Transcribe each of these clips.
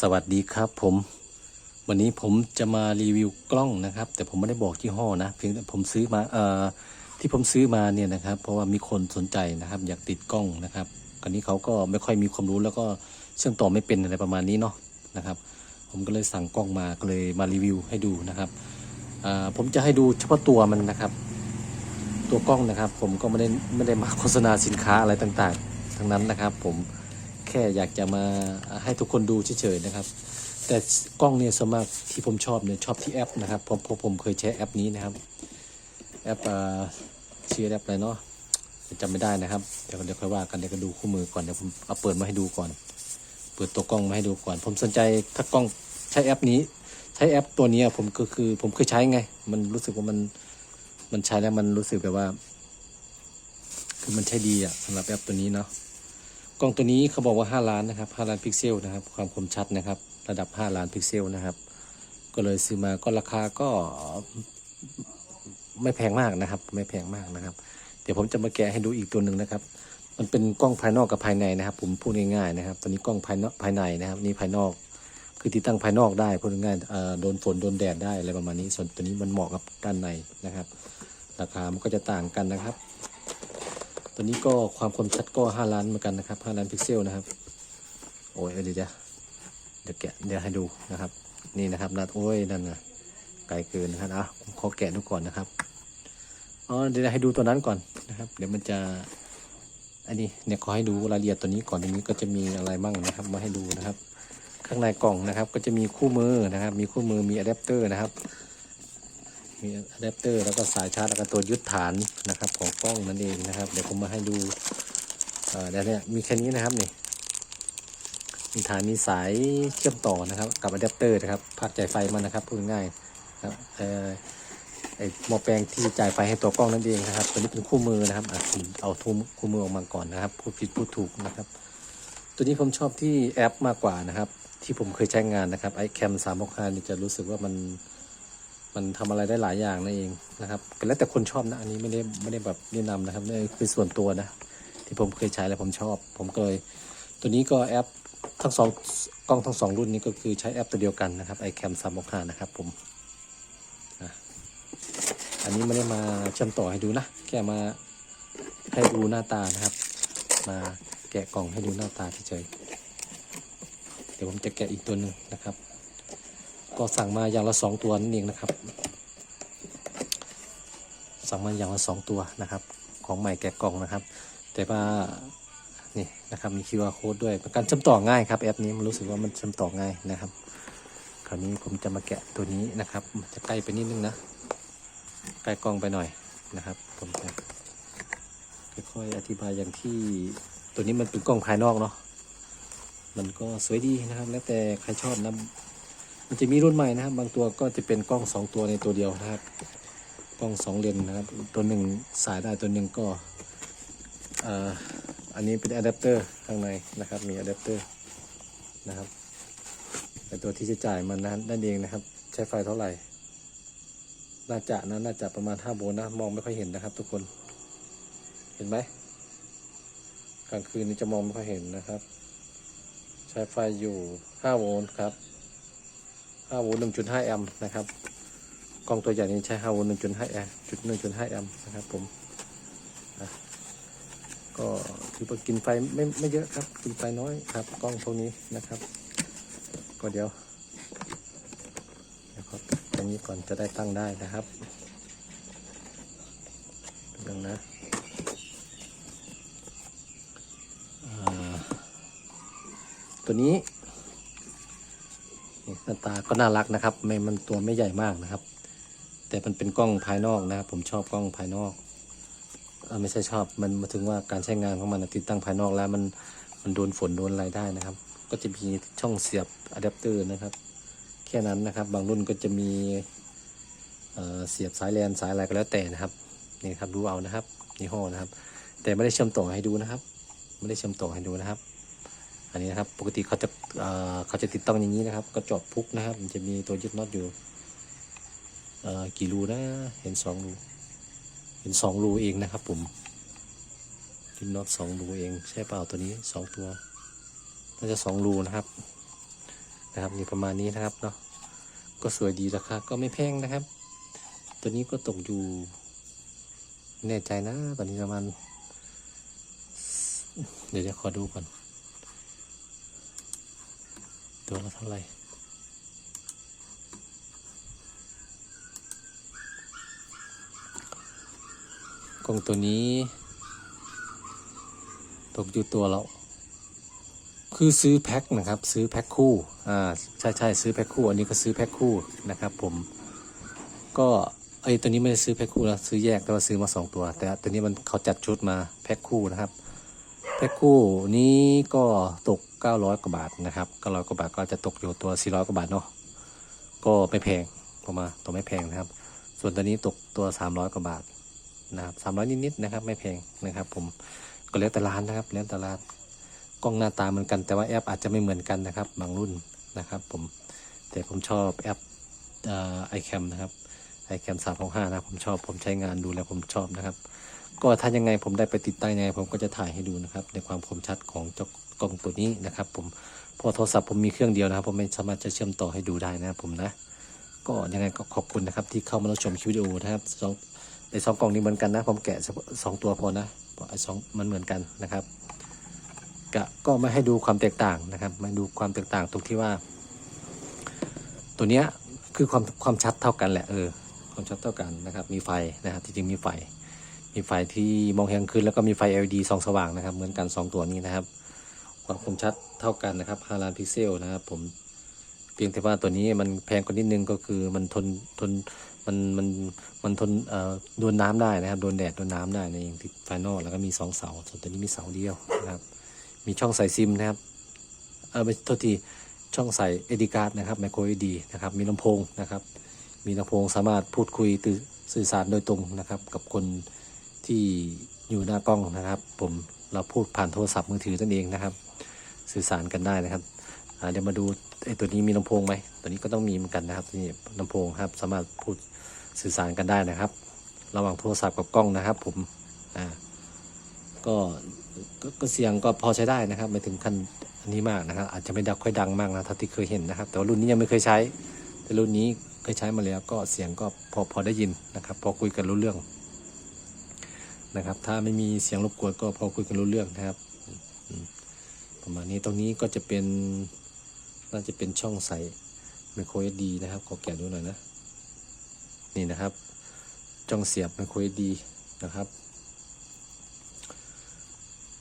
สวัสดีครับผม วันนี้ผมจะมารีวิวกล้องนะครับ แต่ผมไม่ได้บอกยี่ห้อนะเพียงแต่ผมซื้อมาเอ่อที่ผมซื้อมาเนี่ยนะครับ เพราะว่ามีคนสนใจนะครับ อยากติดกล้องนะครับคราวนี้เขาก็ไม่ค่อยมีความรู้แล้วก็เชื่อมต่อไม่เป็นอะไรประมาณนี้เนาะนะครับ ผมก็เลยสั่งกล้องมาก็เลยมารีวิวให้ดูนะครับผมจะให้ดูเฉพาะตัวมันนะครับ ตัวกล้องนะครับ ผมก็ไม่ได้ไม่ได้มาโฆษณาสินค้าอะไรต่างๆ ทั้งนั้นนะครับ ผม ค่อยากจะมาให้ทุกคนดูเฉยๆนะครับ แต่กล้องเนี่ยสวนมากที่ผมชอบเนี่ยชอบที่แอปนะครับผมผมผมเคยใช้แอปนี้นะครับ แอปชื่อแอปอะไรเนาะจำไม่ได้นะครับเดี๋ยวเดี๋ยวค่อยว่ากันเดี๋ยวก็ดูคู่มือก่อนเดี๋ยวผมเอาเปิดมาให้ดูก่อน เปิดตัวกล้องมาให้ดูก่อน ผมสนใจถ้ากล้องใช้แอปนี้ ใช้แอปตัวนี้ผมก็คือผมเคยใช้ไง มันรู้สึกว่ามันมันใช้แล้วมันรู้สึกแบบว่า คือมันใช้ดีอะสำหรับแอปตัวนี้เนาะ กล้องตัวนี้เขาบอกว่า 5 ล้านนะครับ 5 ล้านพิกเซลนะครับ ความคมชัดนะครับ ระดับ 5 ล้านพิกเซลนะครับ ก็เลยซื้อมาก็ราคาก็ไม่แพงมากนะครับ ไม่แพงมากนะครับ เดี๋ยวผมจะมาแกะให้ดูอีกตัวหนึ่งนะครับ มันเป็นกล้องภายนอกกับภายในนะครับ ผมพูดง่ายๆนะครับตอนนี้กล้องภายนอกภายในนะครับ นี่ภายนอก คือที่ตั้งภายนอกได้พูดง่ายๆโดนฝนโดนแดดได้อะไรประมาณนี้ ส่วนตัวนี้มันเหมาะกับด้านในนะครับ ราคามันก็จะต่างกันนะครับ ตัวนี้ก็ความคมชัดก็ 5 ล้านเหมือนกันนะครับ 5 ล้านพิกเซลนะครับ โอ้ยเดี๋ยวเดี๋ยวเดี๋ยวแกะเดี๋ยวให้ดูนะครับ นี่นะครับนัดโอ้ยนั่นนะไกลเกินนะครับอะขอแกะดูก่อนนะครับอ๋อเดี๋ยวให้ดูตัวนั้นก่อนนะครับ เดี๋ยวมันจะอันนี้เนี่ยขอให้ดูรายละเอียดตัวนี้ก่อนตัวนี้ก็จะมีอะไรบ้างนะครับ มาให้ดูนะครับ ข้างในกล่องนะครับ ก็จะมีคู่มือนะครับ มีคู่มือมีอะแดปเตอร์นะครับ มีอะแดปเตอร์แล้วก็สายชาร์จแล้วก็ตัวยึดฐานนะครับของกล้องนั่นเองนะครับ เดี๋ยวผมมาให้ดูเดี๋ยวเนี่ยมีแค่นี้นะครับนี่มีฐานมีสายเชื่อมต่อนะครับ กับอะแดปเตอร์นะครับภาคจ่ายไฟมันนะครับพูดง่ายๆครับเอ่อไอหม้อแปลงที่จ่ายไฟให้ตัวกล้องนั่นเองนะครับตัวนี้เป็นคู่มือนะครับอเอาทุ่มคู่มือออกมาก่อนนะครับพูดผิดพูดถูกนะครับ ตัวนี้ผมชอบที่แอปมากกว่านะครับ ที่ผมเคยใช้งานนะครับไอแคมสามหกห้านี่จะรู้สึกว่ามัน มันทำอะไรได้หลายอย่างนั่นเองนะครับก็แล้วแต่คนชอบนะอันนี้ไม่ได้ไม่ได้แบบแนะนำนะครับนี่คือส่วนตัวนะ ที่ผมเคยใช้แล้วผมชอบ ผมเลยตัวนี้ก็แอปทั้งสองกล้องทั้งสองรุ่นนี้ก็คือใช้แอปตัวเดียวกันนะครับไอแคมสามกห้านะครับผมอันนี้ไม่ได้มาเชื่อมต่อให้ดูนะแค่มาให้ดูหน้าตานะครับ มาแกะกล่องให้ดูหน้าตาเฉยเดี๋ยวผมจะแกะอีกตัวหนึ่งนะครับ ก็สั่งมาอย่างละสองตัวนั่นเองนะครับ สั่งมาอย่างละสองตัวนะครับ ของใหม่แกะกล่องนะครับ แต่ว่านี่นะครับมี QR code ด้วยป็นการเชื่อมต่อง่ายครับแอปนี้มันรู้สึกว่ามันเชื่อมต่อง่ายนะครับ คราวนี้ผมจะมาแกะตัวนี้นะครับจะใกล้ไปนิดนึงนะใกล้กล้องไปหน่อยนะครับผมจะค่อยๆอธิบายอย่างที่ตัวนี้มันเป็นกล้องภายนอกเนาะมันก็สวยดีนะครับ แล้วแต่ใครชอบนะ มันจะมีรุ่นใหม่นะครับ บางตัวก็จะเป็นกล้องสองตัวในตัวเดียวนะครับ กล้องสองเลนนะครับ ตัวหนึ่งสายได้ตัวหนึ่งก็อันนี้เป็นอะแดปเตอร์ข้างในนะครับ มีอะแดปเตอร์นะครับแต่ตัวที่จะจ่ายมันนั้นนั่นเองนะครับ ใช้ไฟเท่าไหร่ น่าจะนะน่าจะประมาณ5โวลต์นะ มองไม่ค่อยเห็นนะครับ ทุกคน เห็นไหมกลางคืนนี้จะมองไม่ค่อยเห็นนะครับ ใช้ไฟอยู่5โวลต์ครับ 5โวลต์1.5 แอมป์นะครับ กล้องตัวใหญ่นี้ใช้5โวลต์1.5 แอมป์จุด1.5 แอมป์นะครับผมก็ถือว่ากินไฟไม่ไม่เยอะครับ กินไฟน้อยครับ กล้องพวกนี้นะครับ ก็เดี๋ยวนะครับตรงนี้ก่อนจะได้ตั้งได้นะครับเดี๋ยวนะตัวนี้ หน้าตาก็น่ารักนะครับไม่มันตัวไม่ใหญ่มากนะครับ แต่มันเป็นกล้องภายนอกนะครับผมชอบกล้องภายนอกอไม่ใช่ชอบมันมาถึงว่าการใช้งานของมันติดตั้งภายนอกแล้วมันมันโดนฝนโดนอะไรได้นะครับ ก็จะมีช่องเสียบอะแดปเตอร์นะครับ แค่นั้นนะครับ บางรุ่นก็จะมีเเสียบสายแลนสายอะไรก็แล้วแต่นะครับนี่ครับดูเอานะครับยี่ห้อนะครับ แต่ไม่ได้เชื่อมต่อให้ดูนะครับ ไม่ได้เชื่อมต่อให้ดูนะครับ อันนี้นะครับ ปกติเขาจะเเขาจะติดตั้งอย่างนี้นะครับ ก็จอบพุกนะครับ มันจะมีตัวยึดน็อตอยู่กี่รูนะเห็นสองรูเห็นสองรูเองนะครับ ผมยึดน็อตสองรูเอง ใช่เปล่าตัวนี้สองตัวน่าจะสองรูนะครับนะครับนี่ประมาณนี้นะครับเนาะก็สวยดีราคาก็ไม่แพงนะครับ ตัวนี้ก็ตกอยู่แน่ใจนะตอนนี้ประมาณเดี๋ยวจะขอดูก่อน ตัวละเท่าไหร่กล่องตัวนี้ ตกอยู่ตัวเราคือซื้อแพ็คนะครับ ซื้อแพ็คคู่อ่าใช่ใช่ซื้อแพ็คคู่ อันนี้ก็ซื้อแพ็คคู่นะครับ ผม ก็ไอยตัวนี้ไม่ได้ซื้อแพ็คคู่นะซื้อแยกแต่ว่าซื้อมาสองตัว แต่ตัวนี้มันเขาจัดชุดมาแพ็คคู่นะครับ แพ็คคู่นี้ก็ตก 900 กว่าบาทนะครับ900กว่าบาทก็จะตกอยู่ตัว 400 กว่าบาทเนาะก็ไม่แพงประมาณตัวไม่แพงนะครับ ส่วนตัวนี้ตกตัว 300 กว่าบาทนะครับ300 นิดๆนะครับ ไม่แพงนะครับ ผมก็แล้วแต่ร้านนะครับแล้วแต่ร้านกล้องหน้าตาเหมือนกัน แต่ว่าแอปอาจจะไม่เหมือนกันนะครับ บางรุ่นนะครับ ผมแต่ผมชอบแอปไอแคมนะครับไอแคมสามของห้านะผมชอบผมใช้งานดูแล้วผมชอบนะครับ ก็ถ้ายังไงผมได้ไปติดตั้งยังไงผมก็จะถ่ายให้ดูนะครับ ในความคมชัดของเจ้ากล้องตัวนี้นะครับ ผมพอโทรศัพท์ผมมีเครื่องเดียวนะครับ ผมไม่สามารถจะเชื่อมต่อให้ดูได้นะครับผมนะก็ยังไงก็ขอบคุณนะครับ ที่เข้ามารับชมคลิปวิดีโอนะครับสองในสองกล่องนี้เหมือนกันนะ ผมแกะสองตัวพอนะพราะไอ้สองมันเหมือนกันนะครับกะก็ไม่ให้ดูความแตกต่างนะครับม่ดูความแตกต่างตรงที่ว่า ตัวเนี้ยคือความความชัดเท่ากันแหละเออความชัดเท่ากันนะครับ มีไฟนะครับจริงๆมีไฟ มีไฟที่มองเห็นคืนแล้วก็มีไฟ LED ส่องสว่างนะครับ เหมือนกัน 2 ตัวนี้นะครับ ความคมชัดเท่ากันนะครับ5ล้านพิกเซลนะครับ ผมเพียงแต่ว่าตัวนี้มันแพงกว่านิดนึงก็คือมันทนทนมันมันมันทนเอ่อโดนน้ำได้นะครับ โดนแดดโดนน้ำได้ในอย่างที่ไฟนอลแล้วก็มี 2 เสาส่วนตัวนี้มีเสาเดียวนะครับ มีช่องใส่ซิมนะครับเออไม่โทษทีช่องใส่เอดีการ์ดนะครับไมโครเอดีนะครับ มีลำโพงนะครับ มีลำโพงสามารถพูดคุยตือสื่อสารโดยตรงนะครับ กับคน ที่อยู่หน้ากล้องนะครับ ผมเราพูดผ่านโทรศัพท์มือถือนั่นเองนะครับ สื่อสารกันได้นะครับเดี๋ยวมาดูไอ้ตัวนี้มีลำโพงไหมตัวนี้ก็ต้องมีเหมือนกันนะครับนี่ลำโพงครับ สามารถพูดสื่อสารกันได้นะครับ ระหว่างโทรศัพท์กับกล้องนะครับ ผมอ่าก็ก็ก็เสียงก็พอใช้ได้นะครับไม่ถึงขั้นอันนี้มากนะครับ อาจจะไม่ดังค่อยดังมากนะท่าที่เคยเห็นนะครับ แต่ว่ารุ่นนี้ยังไม่เคยใช้ แต่รุ่นนี้เคยใช้มาแล้วก็เสียงก็พอพอได้ยินนะครับ พอคุยกันรู้เรื่อง นะครับ ถ้าไม่มีเสียงรบกวนก็พอคุยกันรู้เรื่องนะครับประมาณนี้ตรงนี้ก็จะเป็นน่าจะเป็นช่องใส่ไมโครเอดีนะครับ ขอแกะดูหน่อยนะ นี่นะครับช่องเสียบไมโครเอดีนะครับ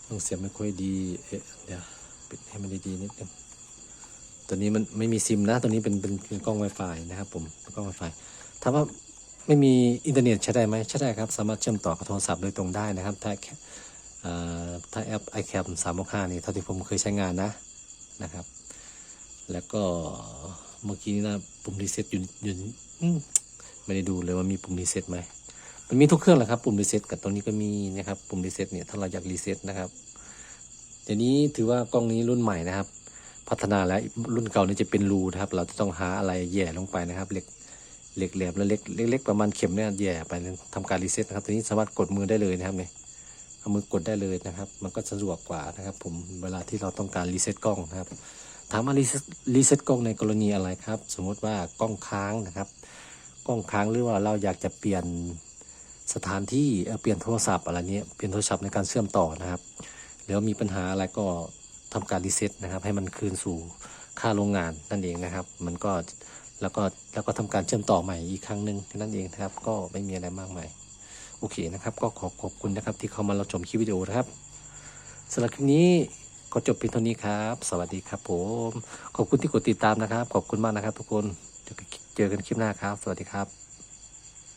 ช่องเสียบไมโครเอดีเอ๊ะเดี๋ยวปิดให้มันดีๆนิดนึงตัวนี้มันไม่มีซิมนะตัวนี้เป็นเป็นเป็นกล้อง Wi-Fi นะครับผมกล้อง Wi-Fi ถามว่า ไม่มีอินเทอร์เน็ตใช้ได้ไหมใช้ได้ครับ สามารถเชื่อมต่อกับโทรศัพท์โดยตรงได้นะครับถ้าแค่เอ่อถ้าแอป iCam 365นี่เท่าที่ผมเคยใช้งานนะนะครับ แล้วก็เมื่อกี้นี่นะปุ่มรีเซ็ตอยู่อยู่อืมไม่ได้ดูเลยว่ามีปุ่มรีเซ็ตไหมมันมีทุกเครื่องแหละครับปุ่มรีเซ็ตกับตรงนี้ก็มีนะครับปุ่มรีเซ็ตเนี่ยถ้าเราอยากรีเซ็ตนะครับเดี๋ยวนี้ถือว่ากล้องนี้รุ่นใหม่นะครับ พัฒนาแล้วรุ่นเก่านี่จะเป็นรูนะครับ เราจะต้องหาอะไรแย่ลงไปนะครับเหล็ก เหล็กแหลมและเล็กเล็กๆประมาณเข็มเนี่ยแย่ไปทำการรีเซ็ตนะครับตัวนี้สามารถกดมือได้เลยนะครับเนี่ยเอามือกดได้เลยนะครับ มันก็สะดวกกว่านะครับผมเวลาที่เราต้องการรีเซ็ตกล้องนะครับถามว่ารีเซ็ตรีเซ็ตกล้องในกรณีอะไรครับ สมมติว่ากล้องค้างนะครับ กล้องค้างหรือว่าเราอยากจะเปลี่ยนสถานที่เปลี่ยนโทรศัพท์อะไรเนี้ยเปลี่ยนโทรศัพท์ในการเชื่อมต่อนะครับแล้วมีปัญหาอะไรก็ทำการรีเซ็ตนะครับ ให้มันคืนสู่ค่าโรงงานนั่นเองนะครับ มันก็ แล้วก็แล้วก็ทำการเชื่อมต่อใหม่อีกครั้งหนึ่งแค่นั้นเองนะครับ ก็ไม่มีอะไรมากมายโอเคนะครับ ก็ขอขอบคุณนะครับที่เข้ามารับชมคลิปวิดีโอนะครับสำหรับคลิปนี้ก็จบเพียงเท่านี้ครับ สวัสดีครับผม ขอบคุณที่กดติดตามนะครับ ขอบคุณมากนะครับทุกคน เจอกันคลิปหน้าครับ สวัสดีครับ